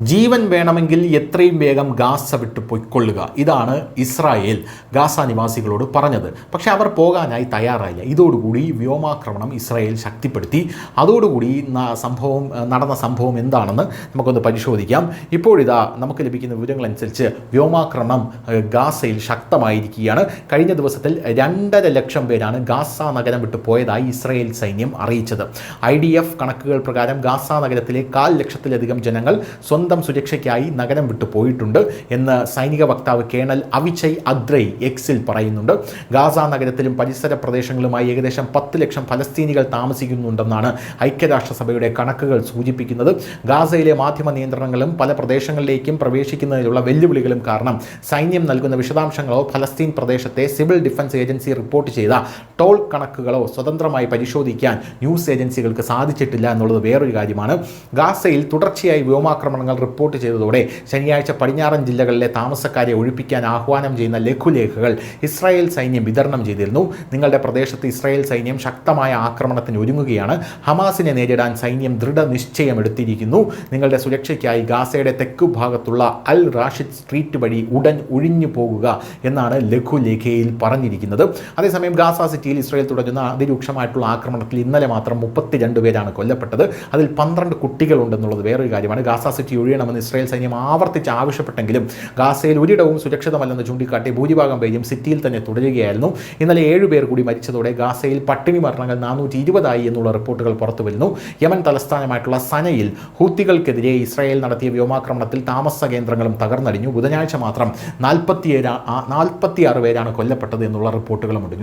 ജീവൻ വേണമെങ്കിൽ എത്രയും വേഗം ഗാസ വിട്ട് പൊയ്ക്കൊള്ളുക. ഇതാണ് ഇസ്രായേൽ ഗാസ നിവാസികളോട് പറഞ്ഞത്. പക്ഷേ അവർ പോകാനായി തയ്യാറായില്ല. ഇതോടുകൂടി വ്യോമാക്രമണം ഇസ്രായേൽ ശക്തിപ്പെടുത്തി. അതോടുകൂടി സംഭവം നടന്ന സംഭവം എന്താണെന്ന് നമുക്കൊന്ന് പരിശോധിക്കാം. ഇപ്പോഴിതാ നമുക്ക് ലഭിക്കുന്ന വിവരങ്ങളനുസരിച്ച് വ്യോമാക്രമണം ഗാസയിൽ ശക്തമായിരിക്കുകയാണ്. കഴിഞ്ഞ ദിവസത്തിൽ രണ്ടര ലക്ഷം പേരാണ് ഗാസ നഗരം വിട്ടു പോയതായി ഇസ്രായേൽ സൈന്യം അറിയിച്ചത്. ഐ കണക്കുകൾ പ്രകാരം ഗാസ നഗരത്തിലെ കാൽ ലക്ഷത്തിലധികം ജനങ്ങൾ സ്വന്തം സുരക്ഷയ്ക്കായി നഗരം വിട്ടു പോയിട്ടുണ്ട് എന്ന് സൈനിക വക്താവ് കേണൽ അവിചയ് അദ്രൈ എക്സിൽ പറയുന്നുണ്ട്. ഗാസ നഗരത്തിലും പരിസര പ്രദേശങ്ങളുമായി ഏകദേശം പത്ത് ലക്ഷം ഫലസ്തീനികൾ താമസിക്കുന്നുണ്ടെന്നാണ് ഐക്യരാഷ്ട്രസഭയുടെ കണക്കുകൾ സൂചിപ്പിക്കുന്നത്. ഗാസയിലെ മാധ്യമ നിയന്ത്രണങ്ങളും പല പ്രദേശങ്ങളിലേക്കും പ്രവേശിക്കുന്നതിനുള്ള വെല്ലുവിളികളും കാരണം സൈന്യം നൽകുന്ന വിശദാംശങ്ങളോ ഫലസ്തീൻ പ്രദേശത്തെ സിവിൽ ഡിഫൻസ് ഏജൻസി റിപ്പോർട്ട് ചെയ്ത ടോൾ കണക്കുകളോ സ്വതന്ത്രമായി പരിശോധിക്കാൻ ന്യൂസ് ഏജൻസികൾക്ക് സാധിച്ചിട്ടില്ല എന്നുള്ളത് വേറൊരു കാര്യമാണ്. ഗാസയിൽ തുടർച്ചയായി വ്യോമാക്രമണങ്ങൾ റിപ്പോർട്ട് ചെയ്തതോടെ ശനിയാഴ്ച പടിഞ്ഞാറൻ ജില്ലകളിലെ താമസക്കാരെ ഒഴിപ്പിക്കാൻ ആഹ്വാനം ചെയ്യുന്ന ലഘുലേഖകൾ ഇസ്രായേൽ സൈന്യം വിതരണം ചെയ്തിരുന്നു. നിങ്ങളുടെ പ്രദേശത്ത് ഇസ്രായേൽ സൈന്യം ശക്തമായ ആക്രമണത്തിന് ഒരുങ്ങുകയാണ്. ഹമാസിനെ നേരിടാൻ സൈന്യം ദൃഢനിശ്ചയം എടുത്തിരിക്കുന്നു നിങ്ങളുടെ സുരക്ഷയ്ക്കായി ഗാസയുടെ തെക്കു ഭാഗത്തുള്ള അൽ റാഷിദ് സ്ട്രീറ്റ് വഴി ഉടൻ ഒഴിഞ്ഞു പോകുക എന്നാണ് ലഘുലേഖയിൽ പറഞ്ഞിരിക്കുന്നത്. അതേസമയം ഗാസ സിറ്റിയിൽ ഇസ്രായേൽ തുടരുന്ന അതിരൂക്ഷമായിട്ടുള്ള ആക്രമണത്തിൽ ഇന്നലെ മാത്രം മുപ്പത്തിരണ്ട് പേരാണ് കൊല്ലപ്പെട്ടത്. അതിൽ പന്ത്രണ്ട് കുട്ടികളുണ്ടെന്നുള്ളത് വേറൊരു കാര്യമാണ്. ഗാസ സിറ്റി ഒഴിയണമെന്ന് ഇസ്രായേൽ സൈന്യം ആവർത്തിച്ച് ആവശ്യപ്പെട്ടെങ്കിലും ഗാസയിൽ ഒരിടവും സുരക്ഷിതമല്ലെന്ന് ചൂണ്ടിക്കാട്ടി ഭൂരിഭാഗം പേരും സിറ്റിയിൽ തന്നെ തുടരുകയായിരുന്നു. ഇന്നലെ ഏഴുപേർ കൂടി മരിച്ചതോടെ ഗാസയിൽ പട്ടിണി മരണങ്ങൾ നാനൂറ്റി ഇരുപതായി എന്നുള്ള റിപ്പോർട്ടുകൾ പുറത്തു വരുന്നു. യമൻ തലസ്ഥാനമായിട്ടുള്ള സനയിൽ ഹൂത്തികൾക്കെതിരെ ഇസ്രായേൽ നടത്തിയ വ്യോമാക്രമണത്തിൽ താമസ കേന്ദ്രങ്ങളും തകർന്നടിഞ്ഞു. ബുധനാഴ്ച മാത്രം നാൽപ്പത്തിയേഴ് നാൽപ്പത്തിയാറ് പേരാണ് കൊല്ലപ്പെട്ടത് എന്നുള്ള റിപ്പോർട്ടുകളുമുണ്ട്